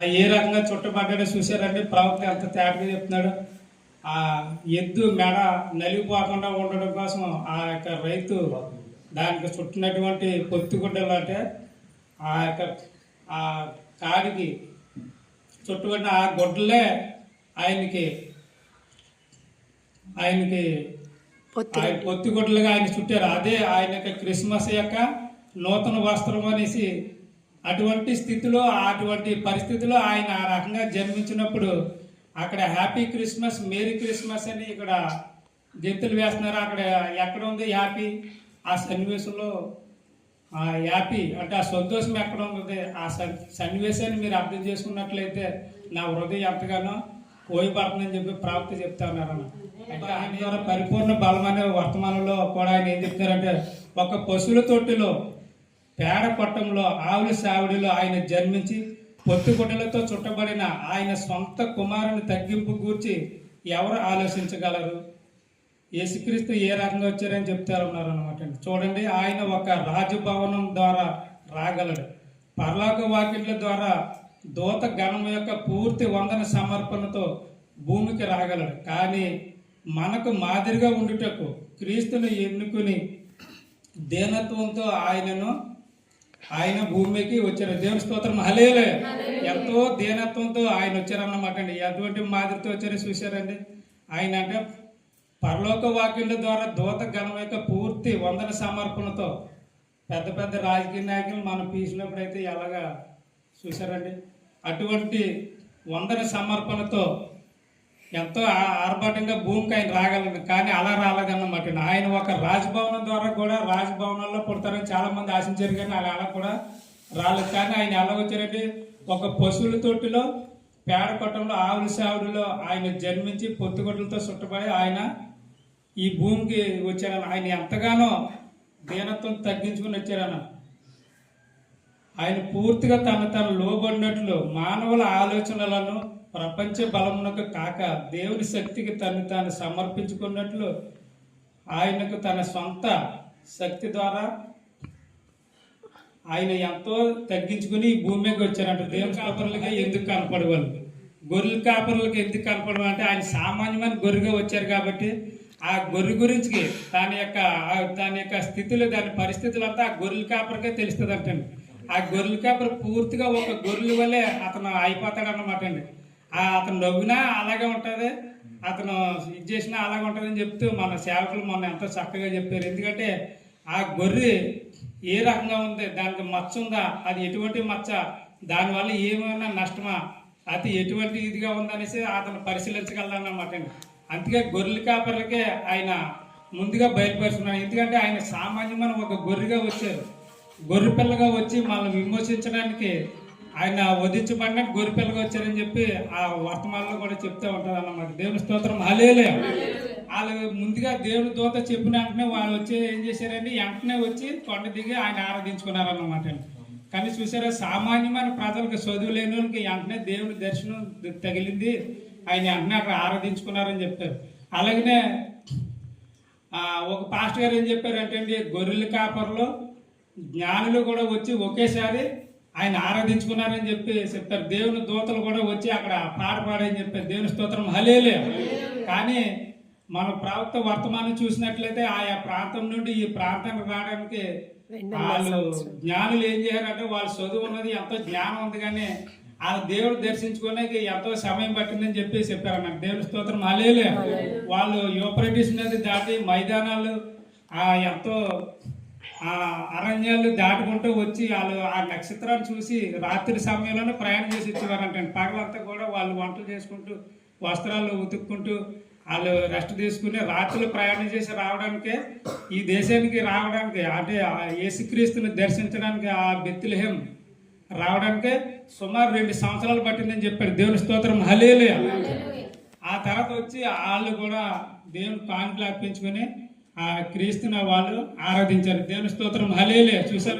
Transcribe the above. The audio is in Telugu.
ఏ రకంగా చుట్టబడ్డాడో చూశారండి. ప్రవక్త ఎంత తేటగా చెప్తున్నాడు. ఆ ఎద్దు మెడ నలిగిపోకుండా ఉండడం కోసం ఆ యొక్క రైతు దానికి చుట్టినటువంటి పొత్తిగుడ్డలు అంటే ఆ యొక్క ఆ కాడికి చుట్టుబడిన ఆ గుడ్డలే ఆయనకి ఆయనకి పొత్తి ఆయన పొత్తిగుడ్డలుగా ఆయన చుట్టారు. అదే ఆయన యొక్క క్రిస్మస్ యొక్క నూతన వస్త్రం అనేసి అటువంటి స్థితిలో అటువంటి పరిస్థితిలో ఆయన ఆ రకంగా జన్మించినప్పుడు అక్కడ హ్యాపీ క్రిస్మస్ మేరీ క్రిస్మస్ అని ఇక్కడ గెంతులు వేస్తున్నారు. అక్కడ ఎక్కడ ఉంది హ్యాపీ? ఆ సన్నివేశంలో ఆ హ్యాపీ అంటే ఆ సంతోషం ఎక్కడ ఉంది? ఆ సన్నివేశాన్ని మీరు అర్థం చేసుకున్నట్లయితే నా హృదయం ఎంతగానో పోయిపడుతుందని చెప్పి ప్రాప్తి చెప్తా ఉన్నారన్న అంటే ఆయన ద్వారా పరిపూర్ణ బలం అనే వర్తమానంలో కూడా ఆయన ఏం చెప్తారంటే ఒక పశువుల తొట్టిలో పేడ కొట్టంలో ఆవుల సావిడిలో ఆయన జన్మించి పొత్తిగుడ్డలతో చుట్టబడిన ఆయన సొంత కుమారుని తగ్గింపు గూర్చి ఎవరు ఆలోచించగలరు? యేసుక్రీస్తు ఏ రకంగా వచ్చారని చెప్తారు ఉన్నారనమాట చూడండి ఆయన ఒక రాజభవనం ద్వారా రాగలడు. పర్లోక వాకిట్ల ద్వారా దూత గణం యొక్క పూర్తి వందన సమర్పణతో భూమికి రాగలడు. కానీ మనకు మాదిరిగా ఉండుటకు క్రీస్తుని ఎన్నుకుని దీనత్వంతో ఆయనను ఆయన భూమికి వచ్చారు. దేవుని స్తోత్రం. హలేలే ఎంతో దీనత్వంతో ఆయన వచ్చారన్నమాట అండి ఎటువంటి మాదిరితో వచ్చారో చూశారండి. ఆయన అంటే పరలోక వాక్యుల ద్వారా దూత గణం యొక్క పూర్తి వందన సమర్పణతో పెద్ద పెద్ద రాజకీయ నాయకులు మనం పీసినప్పుడు అయితే ఎలాగా చూశారండి. అటువంటి వందన సమర్పణతో ఎంతో ఆర్భాటంగా భూమికి ఆయన రాగలను కానీ అలా రాలేదన్నమాట ఆయన ఒక రాజభవనం ద్వారా కూడా రాజభవనంలో పుడతారని చాలామంది ఆశించారు కానీ అలా అలా కూడా రాలేదు. కానీ ఆయన ఎలా వచ్చారంటే ఒక పశువుల తొట్టిలో పేడ కొట్టంలో ఆవుల సావుడిలో ఆయన జన్మించి పొత్తుగొడ్లతో చుట్టబడి ఆయన ఈ భూమికి వచ్చారని ఆయన ఎంతగానో దీనత్వం తగ్గించుకుని వచ్చారన్న. ఆయన పూర్తిగా తన తను లోబడినట్లు మానవుల ఆలోచనలను ప్రపంచ బలమునకు కాక దేవుని శక్తికి తను తాను సమర్పించుకున్నట్లు ఆయనకు తన సొంత శక్తి ద్వారా ఆయన ఎంతో తగ్గించుకుని భూమి మీదకి వచ్చారంట. దేవుని కాపరులకి ఎందుకు కనపడవాలి గొర్రెల కాపరులకి ఎందుకు కనపడవు అంటే ఆయన సామాన్యమైన గొర్రెగా వచ్చారు కాబట్టి ఆ గొర్రె గురించి దాని యొక్క దాని యొక్క స్థితిలో దాని పరిస్థితులు అంతా ఆ గొర్రెల కాపరికే తెలుస్తుంది అంటండి ఆ గొర్రెల కాపరి పూర్తిగా ఒక గొర్రెల వల్లే అతను అయిపోతాడు అన్నమాట అండి. అతను నవ్వినా అలాగే ఉంటుంది. అతను ఇది చేసినా అలాగే ఉంటుందని చెప్తూ మన సేవకులు మొన్న ఎంతో చక్కగా చెప్పారు. ఎందుకంటే ఆ గొర్రె ఏ రకంగా ఉంది దానికి మచ్చ ఉందా అది ఎటువంటి మచ్చ దానివల్ల ఏమైనా నష్టమా అది ఎటువంటి ఇదిగా ఉందనేసి అతను పరిశీలించగలనమాట అందుకే గొర్రెల కాపర్లకే ఆయన ముందుగా బయలుపరుచున్నాడు ఎందుకంటే ఆయన సామాన్యమైన ఒక గొర్రెగా వచ్చారు. గొర్రె పిల్లగా వచ్చి మనల్ని విమోచించడానికి ఆయన వధించబడిన గొరిపిల్లగా వచ్చారని చెప్పి ఆ వర్తమానంలో కూడా చెప్తూ ఉంటారు అన్నమాట. దేవుని స్తోత్రం. హలేలే వాళ్ళు ముందుగా దేవుని దూత చెప్పిన వెంటనే వాళ్ళు వచ్చి ఏం చేశారండి? వెంటనే వచ్చి కొండ దిగి ఆయన ఆరాధించుకున్నారు అన్నమాట. కానీ చూసారా సామాన్యమైన ప్రజలకు చదువు లేని వాళ్ళకి వెంటనే దేవుని దర్శనం తగిలింది. ఆయన వెంటనే అక్కడ ఆరాధించుకున్నారని చెప్తారు అలాగనే ఒక పాస్టర్ గారు ఏం చెప్పారంటే అండి గొర్రెల కాపర్లో జ్ఞానులు కూడా వచ్చి ఒకేసారి ఆయన ఆరాధించుకున్నారని చెప్పి చెప్తారు. దేవుని దూతలు కూడా వచ్చి అక్కడ పాట పాడని చెప్పారు. దేవుని స్తోత్రం. హలేలే కానీ మన ప్రవక్త వర్తమానం చూసినట్లయితే ఆయా ప్రాంతం నుండి ఈ ప్రాంతానికి రావడానికి వాళ్ళు జ్ఞానులు ఏం చేయారంటే వాళ్ళు చదువు ఉన్నది ఎంతో జ్ఞానం ఉంది కానీ వాళ్ళ దేవుడు దర్శించుకోడానికి ఎంతో సమయం పట్టిందని చెప్పి చెప్పారు అన్నమాట దేవుని స్తోత్రం. అలేలే వాళ్ళు యూపరేటిస్ నది దాటి మైదానాలు ఆ ఎంతో ఆ అరణ్యాలు దాటుకుంటూ వచ్చి వాళ్ళు ఆ నక్షత్రాన్ని చూసి రాత్రి సమయంలోనే ప్రయాణం చేసి వచ్చేవారంట పగలంతా కూడా వాళ్ళు వంటలు చేసుకుంటూ వస్త్రాలు ఉతుక్కుంటూ వాళ్ళు రెస్ట్ తీసుకుని రాత్రులు ప్రయాణం చేసి రావడానికే ఈ దేశానికి రావడానికి అంటే ఆ యేసుక్రీస్తుని దర్శించడానికి ఆ బెత్తిలహేం రావడానికే సుమారు రెండు సంవత్సరాలు పట్టిందని చెప్పాడు. దేవుని స్తోత్రం. హలేలే ఆ తర్వాత వచ్చి వాళ్ళు కూడా దేవుని కానుకలు అర్పించుకొని క్రీస్తున వాళ్ళు ఆరాధించారు దేవుని స్తోత్రం. హలేలే చూసారు